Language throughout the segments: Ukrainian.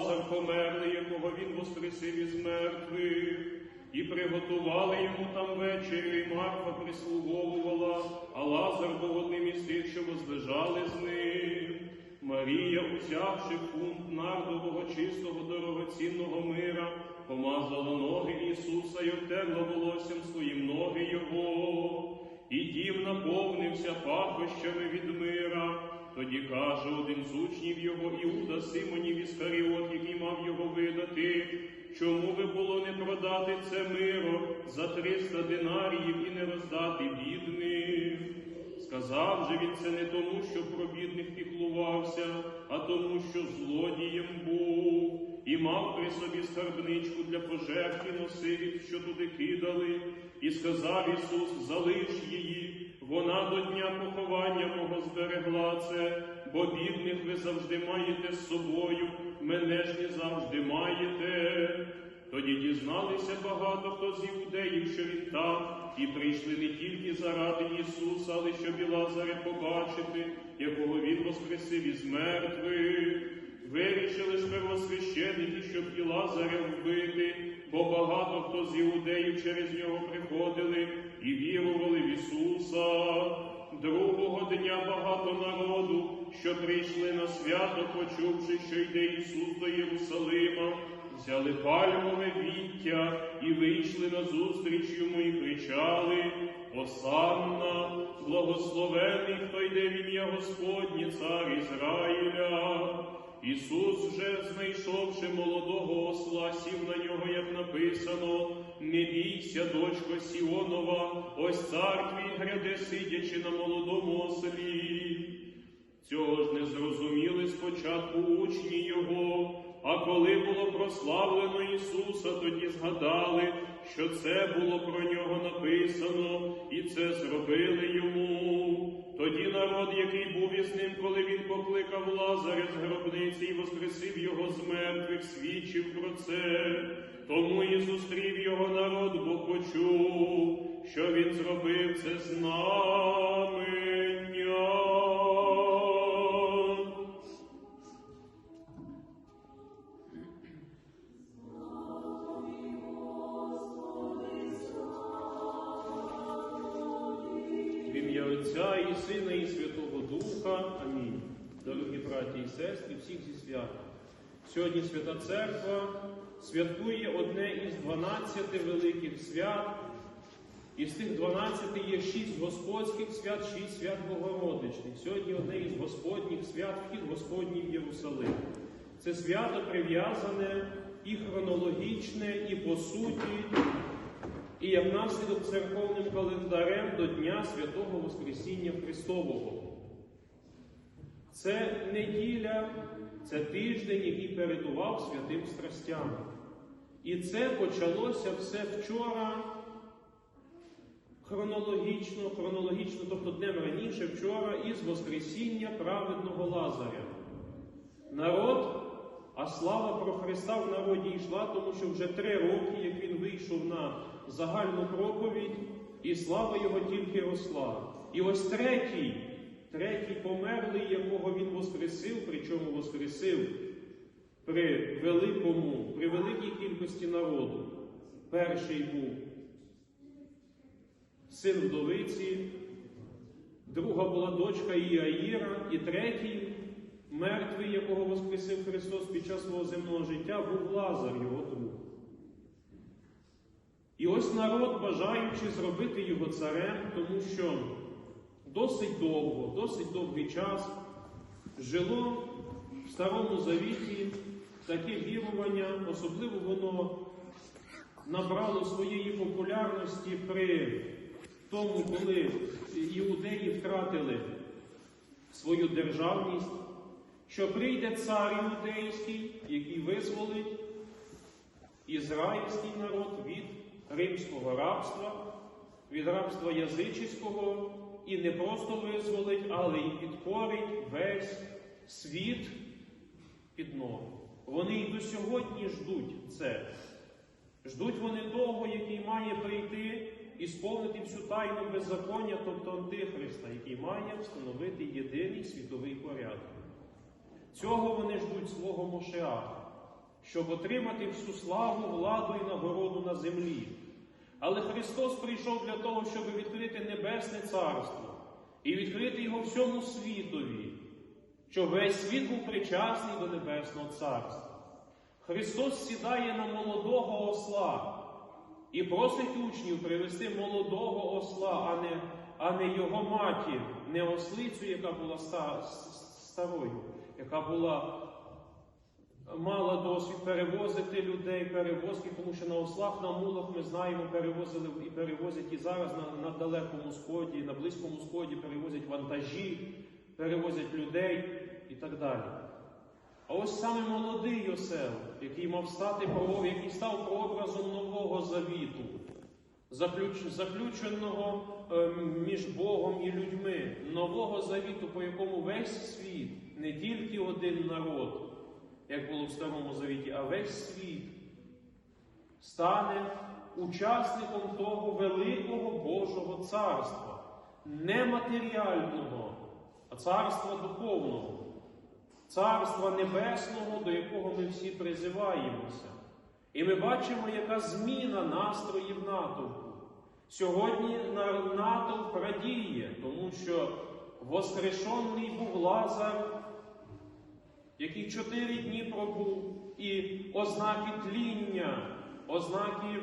Лазар померлий, якого він воскресив із мертвих, і приготували йому там вечерю, і Марфа прислуговувала, а Лазар був одним із тих, що возлежали з ним. Марія, узявши фунт нардового чистого дорогоцінного мира, помазала ноги Ісуса й обтерла волоссям своїм ноги Його, і дім наповнився пахощами від мира. Тоді каже один з учнів його Іуда Симонів Іскаріот, який мав його видати. Чому би було не продати це миро за триста динаріїв і не роздати бідним? Сказав же він це не тому, що про бідних піклувався, а тому, що злодієм був, і мав при собі скарбничку для пожертв і носив, що туди кидали, і сказав Ісус, залиш її, вона до дня поховання мого зберегла це, бо бідних ви завжди маєте з собою, мене ж не завжди маєте. Тоді дізналися багато хто з іудеїв, що він там, і прийшли не тільки заради Ісуса, але щоб і Лазаря побачити, якого Він воскресив із мертвих. Вирішили ж первосвященники, щоб і Лазаря вбити, бо багато хто з іудеїв через нього приходили і вірували в Ісуса. Другого дня багато народу, що прийшли на свято, почувши, що йде Ісус до Єрусалима, взяли пальмове віття і вийшли на зустріч йому і кричали Осанна, благословений, хто йде в ім'я Господнє, цар Ізраїля. Ісус же, знайшовши молодого осла, сів на нього, як написано, не бійся, дочко Сіонова, ось цар твій гряде, сидячи на молодому ослі. Цього ж не зрозуміли спочатку учні його, а коли було прославлено Ісуса, тоді згадали, що це було про нього написано, і це зробили йому. Тоді народ, який був із ним, коли покликав Лазаря з гробниці і воскресив його з мертвих, свідчив про це. Тому і зустрів його народ, бо почув, що він зробив це. В ім'я Отця і Сина, і Святого Духа. Амінь. Браті і сестри, всіх зі святом. Сьогодні Свята Церква святкує одне із 12 великих свят. Із тих 12 є 6 Господських свят, 6 свят Богородичних. Сьогодні одне із Господніх свят, вхід Господній в Єрусалим. Це свято прив'язане і хронологічне, і по суті, і як наслідок церковним календарем до Дня Святого Воскресіння Христового. Це неділя, це тиждень, який передував святим страстям. І це почалося все вчора хронологічно, хронологічно, тобто днем раніше, вчора, із Воскресіння праведного Лазаря. Народ, а слава про Христа в народі йшла, тому що вже три роки, як він вийшов на загальну проповідь, і слава його тільки росла. І ось третій, третій померлий, якого він воскресив, причому воскресив при великому, при великій кількості народу. Перший був син вдовиці, друга була дочка Іаїра, і третій, мертвий, якого воскресив Христос під час свого земного життя, був Лазар, його друг. І ось народ, бажаючи зробити його царем, тому що досить довго, досить довгий час жило в Старому Завіті. Таке вірування, особливо воно набрало своєї популярності при тому, коли іудеї втратили свою державність, що прийде цар іудейський, який визволить ізраїльський народ від римського рабства, від рабства язичського, і не просто визволить, але й підкорить весь світ під ноги. Вони і до сьогодні ждуть це. Ждуть вони того, який має прийти і сповнити всю тайну беззаконня, тобто Антихриста, який має встановити єдиний світовий порядок. Цього вони ждуть свого Мошеаха, щоб отримати всю славу, владу і нагороду на землі. Але Христос прийшов для того, щоб відкрити Небесне Царство і відкрити його всьому світові, щоб весь світ був причасний до Небесного Царства. Христос сідає на молодого осла і просить учнів привести молодого осла, а не, а не його матір, не ослицю, яка була старою, яка була мала досвід перевозити людей, перевозки, тому що на ослах, на мулах ми знаємо, перевозили і перевозять і зараз на, на далекому сході, на близькому сході перевозять вантажі, перевозять людей і так далі. А ось саме молодий Йосел, який мав стати який став прообразом нового завіту, заключ- заключеного е, між Богом і людьми, нового завіту, по якому весь світ, не тільки один народ, як було в Старому Завіті, а весь світ стане учасником того великого Божого царства, не матеріального, а царства духовного. Царства Небесного, до якого ми всі призиваємося. І ми бачимо, яка зміна настроїв натовпу. Сьогодні на- натовп радіє, тому що воскрешений був Лазар, який чотири дні пробув, і ознаки тління, ознаки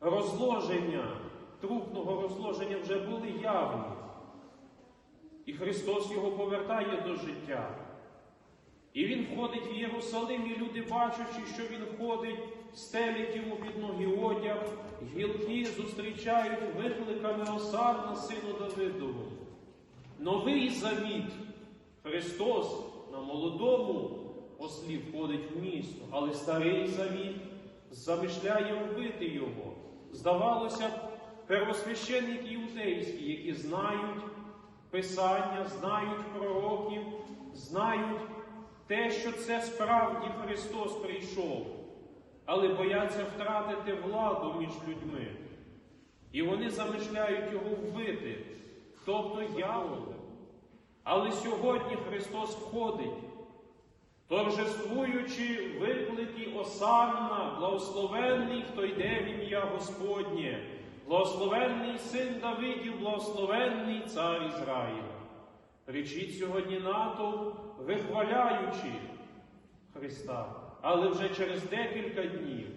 розложення, трупного розложення вже були явні. І Христос його повертає до життя. І він входить в Єрусалим, і люди, бачачи, що він ходить, стелять йому під ноги одяг, гілки зустрічають викликами Осарна, сину Давидову. Новий завіт Христос на молодому ослі входить в місто, але старий завіт замишляє вбити його. Здавалося б, первосвященники іудейські, які знають Писання, знають пророків, знають те, що це справді Христос прийшов, але бояться втратити владу між людьми. І вони замишляють його вбити, тобто явно. Але сьогодні Христос входить, торжествуючи виклики Осанна, благословенний, хто йде в ім'я Господнє, благословенний син Давидів, благословенний цар Ізраїля. Кричить сьогодні натовп, вихваляючи Христа. Але вже через декілька днів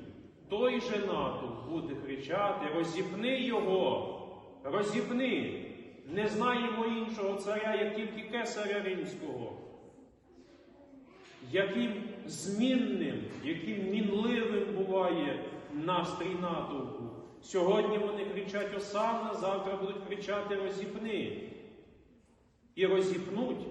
той же натовп буде кричати: розіпни його, розіпни. Не знаємо іншого царя, як тільки кесаря римського. Яким змінним, яким мінливим буває настрій натовпу. Сьогодні вони кричать Осанна, завтра будуть кричати розіпни. І розіпнуть,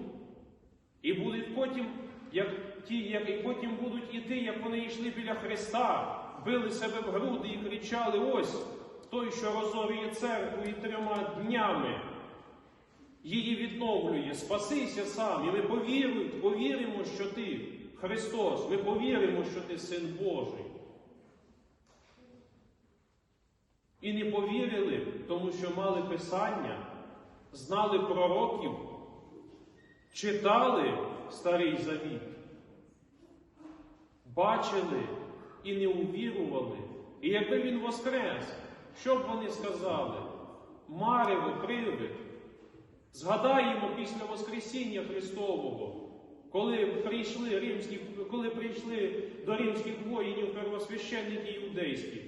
і будуть потім, як ті, як і потім будуть іти, як вони йшли біля Христа, били себе в груди і кричали: ось той, що розорює церкву і трьома днями. Її відновлює, спасися сам, і ми повіримо, повіримо, що ти Христос, ми повіримо, що ти Син Божий. І не повірили, тому що мали Писання, знали пророків, читали Старий Завіт, бачили і не увірували. І якби він воскрес, що б вони сказали? Марево, привид. Згадаємо після Воскресіння Христового, коли прийшли римські, коли прийшли до римських воїнів первосвященники іудейські.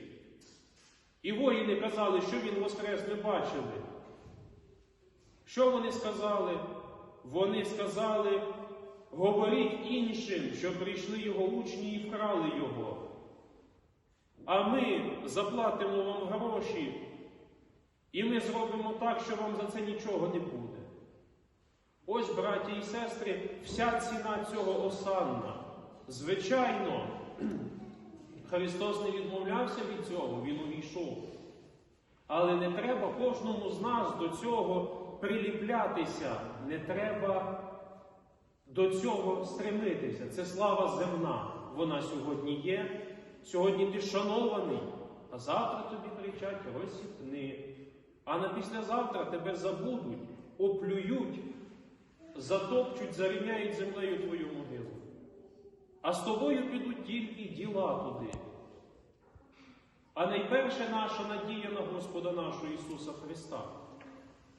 І воїни казали, що він воскрес не бачили. Що вони сказали? Вони сказали, говоріть іншим, що прийшли його учні і вкрали його. А ми заплатимо вам гроші, і ми зробимо так, що вам за це нічого не буде. Ось, браті і сестри, вся ціна цього осанна. Звичайно, Христос не відмовлявся від цього, Він увійшов. Але не треба кожному з нас до цього приліплятися, не треба до цього стремитися. Це слава земна. Вона сьогодні є. Сьогодні ти шанований, а завтра тобі кричать розсіпни. А на післязавтра тебе забудуть, оплюють, затопчуть, зарівняють землею твою могилу. А з тобою підуть тільки діла туди. А найперше наша надія на Господа нашого Ісуса Христа.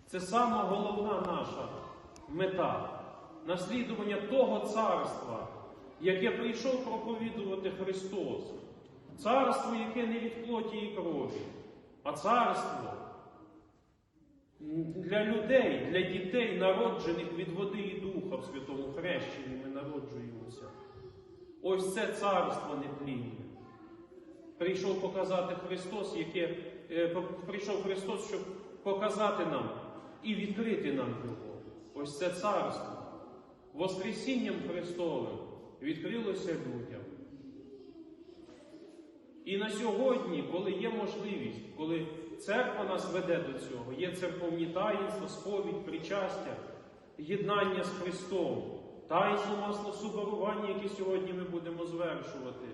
Це сама головна наша мета наслідування того царства, яке прийшов проповідувати Христос. Царство, яке не від плоті і крові, а царство для людей, для дітей, народжених від води і духа в святому хрещенні ми народжуємося. Ось це царство нетлінне. Прийшов показати Христос, яке е, прийшов Христос, щоб показати нам і відкрити нам його. Ось це царство. Воскресінням Христовим відкрилося людям. І на сьогодні, коли є можливість, коли церква нас веде до цього, є церковні таїнства, сповідь, причастя, єднання з Христом, таїнство маслосуборування, яке сьогодні ми будемо звершувати,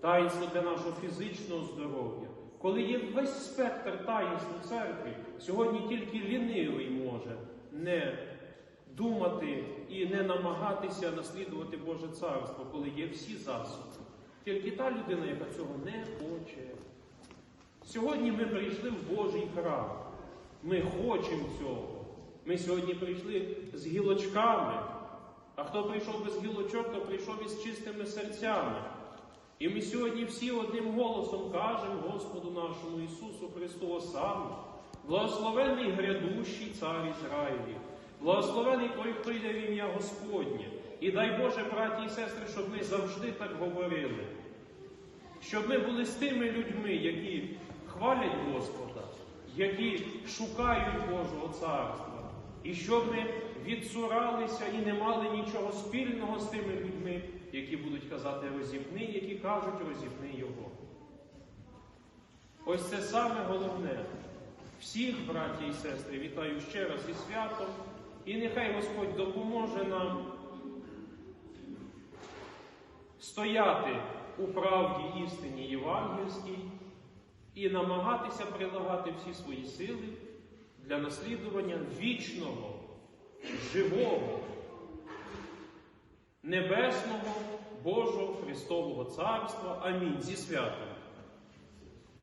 таїнство для нашого фізичного здоров'я. Коли є весь спектр таїнств у церкві, сьогодні тільки лінивий може не думати і не намагатися наслідувати Боже царство, коли є всі засоби. Тільки та людина, яка цього не хоче. Сьогодні ми прийшли в Божий храм. Ми хочемо цього. Ми сьогодні прийшли з гілочками. А хто прийшов без гілочок, то прийшов із чистими серцями. І ми сьогодні всі одним голосом кажемо Господу нашому Ісусу Христу Осану, благословений грядущий цар Ізраїлі, благословений той, хто йде в ім'я Господнє. І дай Боже, браті і сестри, щоб ми завжди так говорили. Щоб ми були з тими людьми, які хвалять Господа, які шукають Божого царства, і щоб ми відсуралися і не мали нічого спільного з тими людьми, які будуть казати розіпни, які кажуть розіпни Його. Ось це саме головне. Всіх, браті і сестри, вітаю ще раз і святом, і нехай Господь допоможе нам стояти у правді істині євангельській і намагатися прилагати всі свої сили для наслідування вічного, живого, небесного Божого Христового Царства. Амінь. Зі святом.